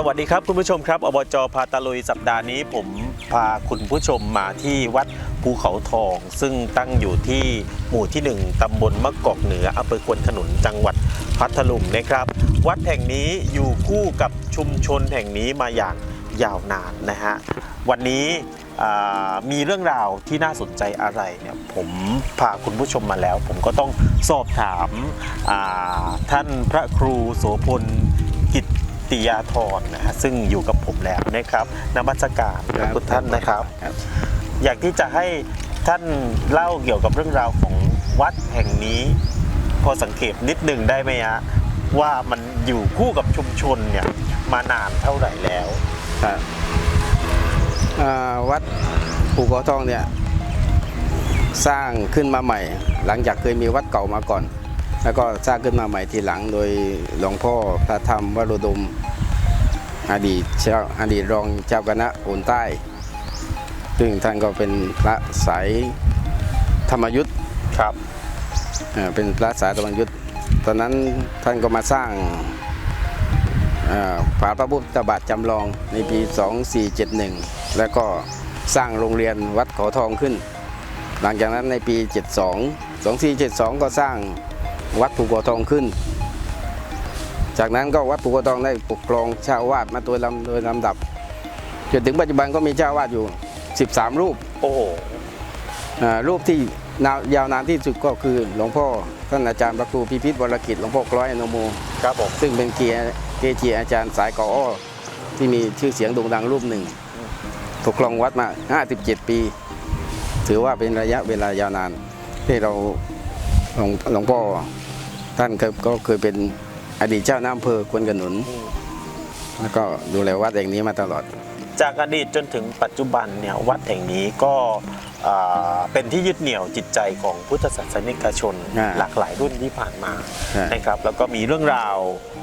สวัสดีครับคุณผู้ชมครับอบจพาตะลุยสัปดาห์นี้ ผมพาคุณผู้ชมมาที่วัดภูเขาทอง ซึ่งตั้งอยู่ที่หมู่ที่ 1ตำบลมะกอกเหนืออำเภอควนขนุนจังหวัดพัทลุงนะครับ วัดแห่งนี้อยู่คู่กับชุมชนแห่งนี้มาอย่างยาวนานนะฮะวันนี้มีเรื่องราวที่น่าสนใจอะไรเนี่ยผมพาคุณผู้ชมมาแล้ว ผมก็ต้องสอบถามาท่านพระครูโสพล ตติยาธรนะฮะซึ่งอยู่กับผมแล้วนะครับนมัสการพระคุณท่านนะครับ อยากที่จะให้ท่านเล่าเกี่ยวกับเรื่องราวของวัดแห่งนี้ พอสังเกตนิดหนึ่งได้ไหมฮะว่ามันอยู่คู่กับชุมชนเนี่ยมานานเท่าไหร่แล้วครับอ่าวัดภูเขาทองเนี่ยสร้างขึ้นมาใหม่ หลังจากเคยมีวัดเก่ามาก่อน แล้วก็สร้างขึ้นมาใหม่ทีหลังโดยหลวงพ่อพระธรรมวโรดม อดีตเจ้าอดีตรองเจ้าคณะโอนใต้ ซึ่งท่านก็เป็นพระสายธรรมยุทธครับอ่าเป็นพระสายธรรมยุทธตอนนั้นท่านก็มาสร้างอ่าฝาพระพุทธบาทจำลองในปี 2471 แล้วก็สร้างโรงเรียนวัดเขาทองขึ้น หลังจากนั้นในปี 72 2472 ก็สร้าง วัดภูเขาทองขึ้น จากนั้นก็วัดภูเขาทองได้ปกครองเจ้าอาวาดมาโดยลำโดยลำดับจนถึงปัจจุบันก็มีเจ้าอาวาดอยู่ 13 รูป โอ้โหอ่ารูปที่นานยาวนานที่สุดก็คือหลวงพ่อท่านอาจารย์พระครูพิพิธวรกิจหลวงพ่อกล้อยอนุโมครับผมซึ่งเป็นเกียร์เกจิอาจารย์สายกออ้อที่มีชื่อเสียงโด่งดังรูปหนึ่งปกครองวัดมา 57 ปี ถือว่าเป็นระยะเวลายาวนานที่เรา หลวงหลวงพ่อท่านเคยก็เคยเป็นอดีตเจ้าหน้าอำเภอควนกระหนุน แล้วก็ดูแลวัดแห่งนี้มาตลอด จากอดีตจนถึงปัจจุบันเนี่ยวัดแห่งนี้ก็อ่าเป็นที่ยึดเหนี่ยวจิตใจของพุทธศาสนิกชนอ่าหลากหลายรุ่นที่ผ่านมาใช่ นะครับ แล้วก็มีเรื่องราว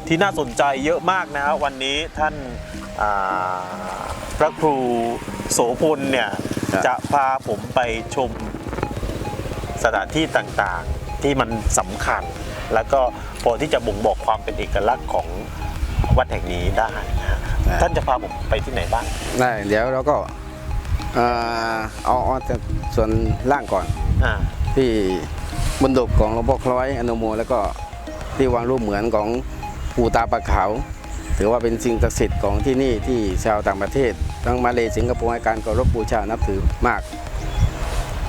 ที่น่าสนใจเยอะมากนะวันนี้ท่านอ่าพระครูโสพลเนี่ยจะพาผมไปชมสถานที่ต่างๆ ที่มันสำคัญ แล้วก็พอที่จะบ่งบอกความเป็นเอกลักษณ์ของวัดแห่งนี้ได้นะฮะท่านจะพาผมไปที่ไหนบ้างได้เดี๋ยวเราก็เอ่อเอาเอาแต่ส่วนล่างก่อน อ่าที่บนดบของหลวงพ่อคล้อยอนุโมแล้วก็ที่วางรูปเหมือนของปู่ตาปะขาว ถือว่าเป็นสิ่งศักดิ์สิทธิ์ของที่นี่ที่ชาวต่างประเทศ ทั้งมาเลสิงคโปร์ให้การเคารพบูชานับถือมาก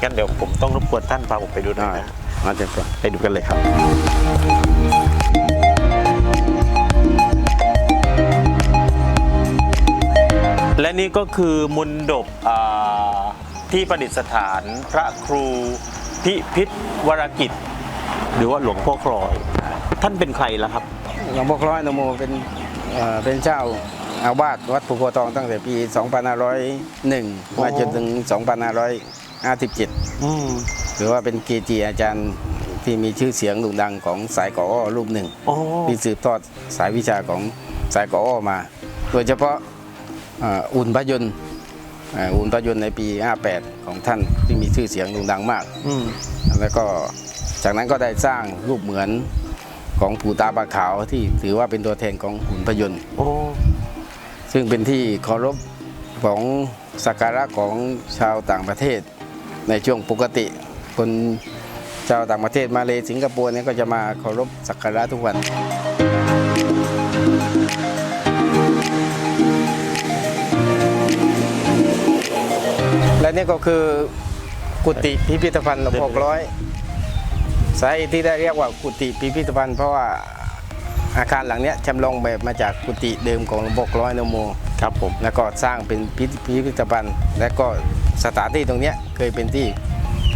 งั้นเดี๋ยวผมต้องรบกวนท่านพาผมไปดูหน่อยนะ มาเต็มตัวไปดูกันเลยครับและนี่ก็คือมนดบที่ประดิษฐานพระครูพิพิธวรกิจ หรือว่าหลวงพ่อคลอย ท่านเป็นใครล่ะครับ หลวงพ่อคลอยนโมเป็นเป็นเจ้าอาวาสวัดภูโคทองตั้งแต่ปี 2501 มาจนถึง 2557 อืมหรือว่าเป็นเกจิอาจารย์ที่มีชื่อเสียงโด่งดังของสายกออ้อรูปหนึ่งโอ้ที่สืบทอดสายวิชาของสายกออ้อมา โดยเฉพาะเอ่ออุ่นพยนต์เอ่ออุ่นพยนต์ในปี 58 ของท่านที่มีชื่อเสียงโด่งดังมาก อืมแล้วก็จากนั้นก็ได้สร้างรูปเหมือนของปู่ตาปลาขาวที่ถือว่าเป็นตัวแทนของหุ่นพยนต์ โอ้ซึ่งเป็นที่เคารพของสักการะของชาวต่างประเทศ ในช่วงปกติ คนชาวต่างประเทศมาเลสิงคโปร์เนี่ยก็จะมาเคารพสักการะทุกวันและนี่ก็คือกุฏิพิพิธภัณฑ์หลวงพ่อร้อยสาเหตุที่ได้เรียกว่ากุฏิพิพิธภัณฑ์เพราะว่าอาคารหลังนี้จำลองแบบมาจากกุฏิเดิมของหลวงพ่อร้อยนโมครับผมแล้วก็สร้างเป็นพิพิธภัณฑ์ และก็ สถานที่ตรงเนี้ยเคยเป็นที่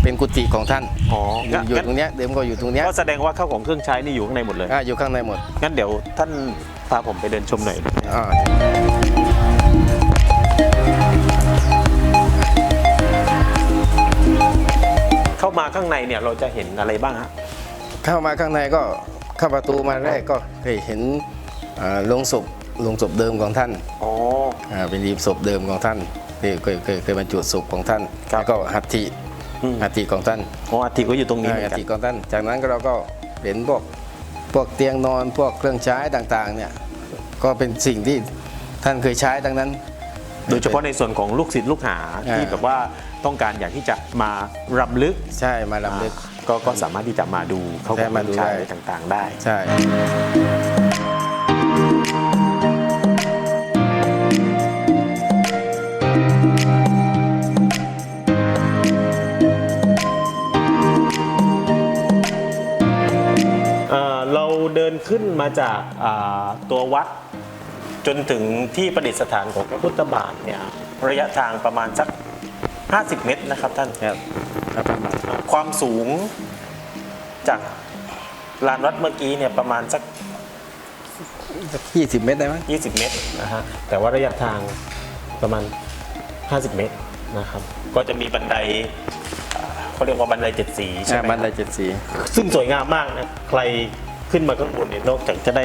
เป็นกุฏิของท่านอ๋ออยู่งั้นอยู่ตรงเนี้ยเดิมก็อยู่ตรงเนี้ยก็แสดงว่าข้าวของเครื่องใช้นี่อยู่ข้างในหมดเลย อ่าอยู่ข้างในหมดงั้นเดี๋ยวท่านพาผมไปเดินชมหน่อย อ่าเข้ามาข้างในเนี่ยเราจะเห็นอะไรบ้างฮะ เข้ามาข้างในก็เข้าประตูมาแรกก็เคยเห็นอ่าโลงศพโลงศพเดิมของท่านอ๋อ อ่าเป็นหีบศพเดิมของท่านที่เคยเคยเคยบรรจุศพของท่านครับแล้วก็หัตถิอืม หัตถิของท่านอ๋ออาทิตย์ก็อยู่ตรงนี้เหมืหัอตนกันถิของท่าน จากนั้นก็เราก็เห็นพวกพวกเตียงนอนพวกเครื่องใช้ต่างๆเนี่ยก็เป็นสิ่งที่ท่านเคยใช้ทั้งนั้น โดยเฉพาะในส่วนของลูกศิษย์ลูกหาอ่า ที่แบบว่าต้องการอยากที่จะมารำลึกใช่มาลำลึกก็ก็สามารถที่จะมาดูเขาใช่ก็มาดูใช้ได้ ต่างๆได้ ใช่ ขึ้นมาจากอ่าตัววัดจนถึงที่ประดิษฐานของพระพุทธบาทเนี่ยระยะทางประมาณสัก 50 เมตรนะครับท่านครับครับประมาณความสูงจากลานวัดเมื่อกี้เนี่ยประมาณสักยี่สิบเมตรได้ไหม20เมตรนะฮะแต่ว่าระยะทางประมาณ 50 เมตรนะครับก็จะมีบันไดอ่าเขาเรียกว่าบันไดเจ็ดสีใช่ไหมบันไดเจ็ดสี ซึ่งสวยงามมากนะใคร ขึ้นมาข้างบนเนี่ยนอกจากจะได้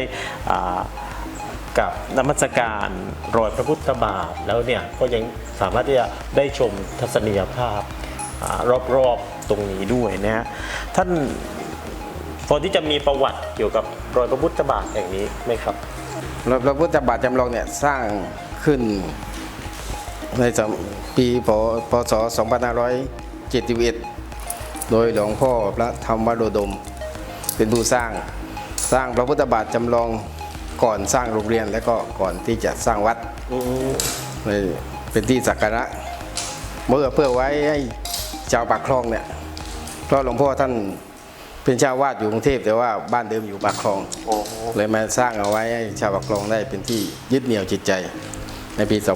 กับนมัสการรอยพระพุทธบาทแล้วเนี่ยก็ยังสามารถที่จะได้ชมทัศนียภาพอรอบๆตรงนี้ด้วยนะฮะท่านพอที่จะมีประวัติเกี่ยวกับรอยพระพุทธบาทแห่างนี้ไหมครับแล้วพระพุทธบาทจำลองเนี่ยสร้างขึ้นในสปีพพศ 2571 โดยหลวงพ่อพระธรรมวโรดม เป็นผู้สร้าง สร้างพระพุทธบาทจำลองก่อนสร้างโรงเรียนและก็ก่อนที่จะสร้างวัดเลยเป็นที่สักการะเมื่อเพื่อไว้ให้ชาวปากคลองเนี่ยเพราะหลวงพ่อท่านเป็นชาววาดอยู่กรุงเทพแต่ว่าบ้านเดิมอยู่ปากคลองโอ้เลยมาสร้างเอาไว้ให้ชาวปากคลองได้เป็นที่ยึดเหนี่ยวจิตใจ ในปี 2571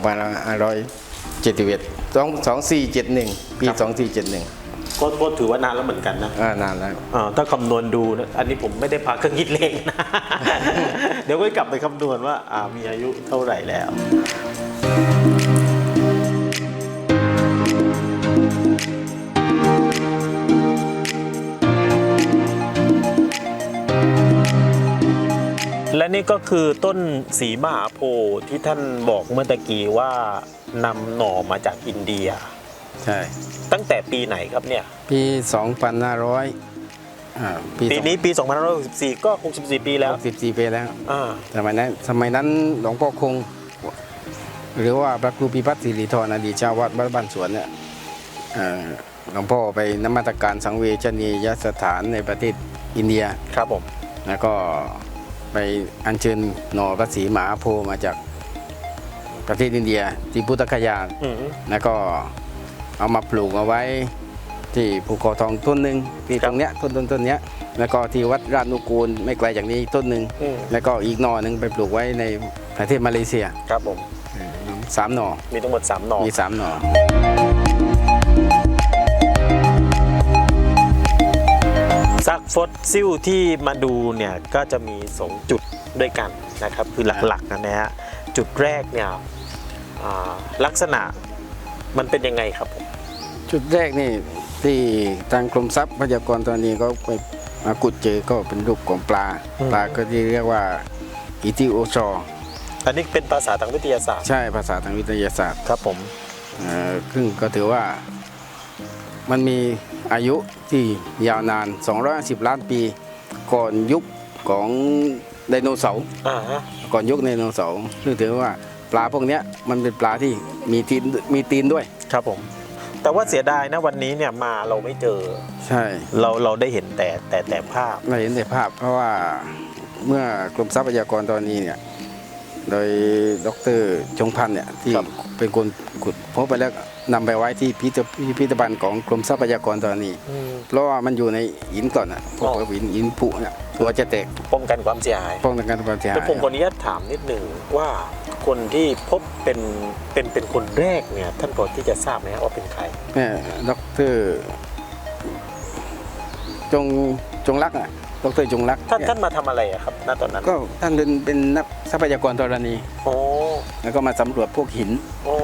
2471 ปี 2471 ก็ก็ถือว่านานแล้วเหมือนกันนะอ่านานแล้วอ่าถ้าคำนวณดูนะอันนี้ผมไม่ได้พาเครื่องคิดเลขนะ เดี๋ยวก็กลับไปคำนวณว่าอ่ามีอายุเท่าไหร่แล้วและนี่ก็คือต้นสีมหาโพธิ์ที่ท่านบอกเมื่อตะกี้ว่านำหน่อมาจากอินเดีย ใช่ ตั้งแต่ปีไหนครับเนี่ย ปี 2500อ่าปีปีนี้ปี 2564 ก็ 64 ปีแล้ว14ปีแล้วอ่าสมัยนั้นสมัยนั้นหลวงพ่อคง หรือว่าพระครูพิพัฒน์สิริธรอดีตเจ้าวาดวัดบ้านสวนเนี่ยเอ่อหลวงพ่อไปนมัสการสังเวชนียสถานในประเทศอินเดีย ครับผม แล้วก็ไปอัญเชิญหน่อพระศรีมหาโพธิ์มาจากประเทศอินเดียที่พุทธคยา อืมแล้วก็ เอามาปลูกเอาไว้ ที่ภูเขาทองต้นหนึ่งที่ครับตรงเนี้ยต้นต้นต้นเนี้ยแล้วก็ที่วัดราชนุกูลไม่ไกลจากนี้ต้นหนึ่งอืม แล้วก็อีกหน่อหนึ่งไปปลูกไว้ในประเทศมาเลเซียครับผม สามหน่อมีทั้งหมด 3 หน่อมีสามหน่อซากฟอสซิลที่มาดูเนี่ยก็จะมี2จุดด้วยกันนะครับ คือหลักๆนะฮะ จุดแรกเนี่ยอ่าลักษณะมันเป็นยังไงครับผม จุดแรกนี่ที่ทางกรมทรัพย์พยากรตอนนี้ก็ไปมาขุดเจอก็เป็นรูปของปลา ปลาก็ที่เรียกว่าอิติโอชออันนี้เป็นภาษาทางวิทยาศาสตร์ ใช่ภาษาทางวิทยาศาสตร์ครับผมเอ่อซึ่งก็ถือว่ามันมีอายุที่ยาวนาน 250 ล้านปี ก่อนยุคของไดโนเสาร์อ่าฮะก่อนยุคไดโนเสาร์ซึ่งถือว่าปลาพวกเนี้ยมันเป็นปลาที่มีตีนมีตีนด้วย ครับผม แต่ว่าเสียดายนะวันนี้เนี่ยมาเราไม่เจอ ใช่เราเราได้เห็นแต่แต่แต่ภาพ เราเห็นในภาพเพราะว่าเมื่อกรมทรัพยากรตอนนี้เนี่ยโดยดรจงพันธ์เนี่ยที่ครับ เป็นคนขุดพบไปแล้วนำไปไว้ที่พิพิธพิพิธภัณฑ์ของกรมทรัพยากรตอนนี้ อืม เพราะว่ามันอยู่ในหินก่อนอะพวกอ๋อ หินหินผุเนี่ยตัวจะแตกป้องกันความเสียหายป้องกันความเสียหาแล้วยผมขออนุญาตถามนิดหนึ่งว่า คนที่พบเป็นเป็นเป็นคนแรกเนี่ยท่านพอที่จะทราบไหมครับว่าเป็นใครเนี่ยดรจงจงรักอะดรจงรักท่านเนี่ยท่านมาทำอะไรอะครับณตอนนั้นก็ท่านเป็นเป็นนักทรัพยากรธรณีโอ้แล้วก็มาสำรวจพวกหินโอ้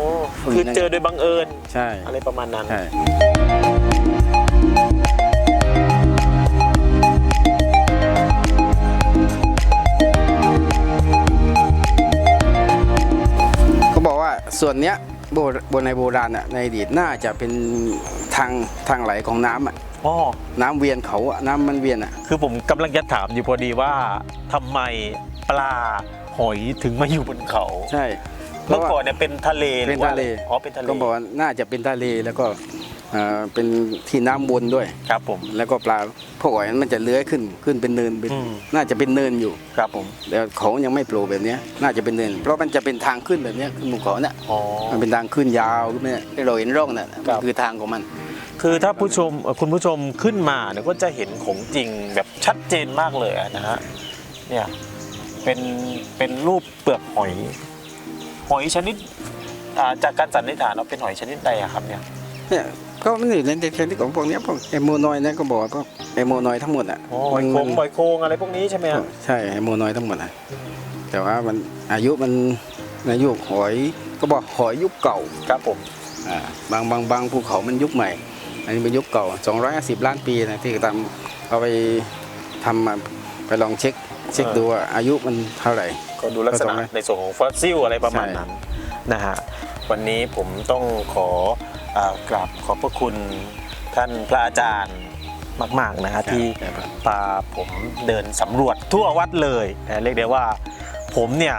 คือเจอโดยบังเอิญใช่อะไรประมาณนั้นใช่ นเนี้ยโบรโบในโบราณอะในอดีตน่าจะเป็นทางทางไหลของน้ำอะอ๋อน้ำเวียนเขาอะน้ำมันเวียนอะคือผมกำลังจะถามอยู่พอดีว่าทำไมปลาหอยถึงมาอยู่บนเขา ใช่เพเมื่ราะอว่าก่อนเนี่ยเป็นทะเลหเป็รืนอว่าทะเลอ๋อเป็นทะเลก็บอกว่าน่าจะเป็นทะเลแล้วก็อ่า เป็นที่น้ำวนด้วยครับผม แล้วก็ปลาพวกหอยมันจะเลื้อยขึ้นขึ้นเป็นเนินเป็นอืมน่าจะเป็นเนินอยู่ครับผมแต่เขายังไม่โผล่แบบเนี้ยน่าจะเป็นเนิน เพราะมันจะเป็นทางขึ้นแบบเนี้ยขึ้นภูเขาเนี่ยอ๋อมันเป็นทางขึ้นยาวขึ้นไปเนี่ยที่เราเห็นร่องน่ะครัมันบคือทางของมัน คือถ้าผู้ชมเอ่อคุณผู้ชมขึ้นมาเนี่ยก็จะเห็นของจริงแบบชัดเจนมากเลยอะนะฮะเนี่ยเป็นเป็นรูปเปลือกหอย หอยชนิดอ่าจากการสันนิษฐานว่าเป็นหอยชนิดใดอะครับเนี่ยเนี่ย ก็มันอยู่ในเทคนิคของพวกเนี้ยพวกเอโมนอยด์นะก็บอกว่าพวกเอโมนอยด์ทั้งหมดอะอ๋อหอยโคงหอยโคงอะไรพวกนี้ใช่ไหมฮะใช่เอโมนอยด์ทั้งหมดอะแต่ว่ามันอายุมันอายุหอยก็บอกหอยยุคเก่าครับผมอ่าบางบางบางภูเขามันยุคใหม่ อันนี้เป็นยุคเก่า 250 ล้านปีนะที่ทำเอาไปทำมาไปลองเช็คเช็คดูว่าอายุมันเท่าไหร่ ก็ดูลักษณะก็ตรงไหมในส่วนของฟอสซิลอะไรประมาณใช่นั้นนะฮะวันนี้ผมต้องขออา กราบขอบพระคุณท่านพระอาจารย์มาก ๆนะฮะที่ครับพาผมเดินสำรวจทั่ววัดเลยนะเรียกได้ว่าผมเนี่ย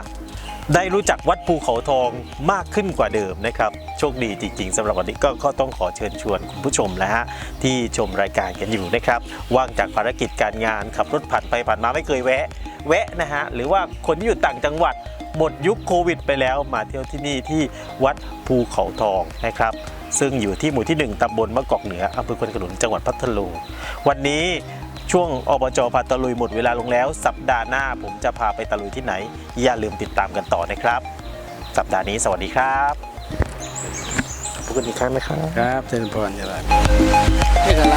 ได้รู้จักวัดภูเขาทองมากขึ้นกว่าเดิมนะครับ โชคดีจริง ๆสำหรับวันนี้ก็ก็ต้องขอเชิญชวนคุณผู้ชมแล้วฮะที่ชมรายการกันอยู่นะครับ ว่างจากภารกิจการงานขับรถผ่านไปผ่านมาไม่เคยแวะ แวะนะฮะหรือว่าคนที่อยู่ต่างจังหวัดหมดยุคโควิด ไปแล้วมาเที่ยวที่นี่ที่วัดภูเขาทองนะครับ ซึ่งอยู่ที่หมู่ที่ 1 ตำบลมะกอกเหนืออำเภอควนขนุนจังหวัดพัทลุงวันนี้ช่วงอบจพาตะลุยหมดเวลาลงแล้ว สัปดาห์หน้าผมจะพาไปตะลุยที่ไหน อย่าลืมติดตามกันต่อนะครับ สัปดาห์นี้สวัสดีครับขอบคุณอีกครั้งนะครับ ครับเจริญพรเจริญ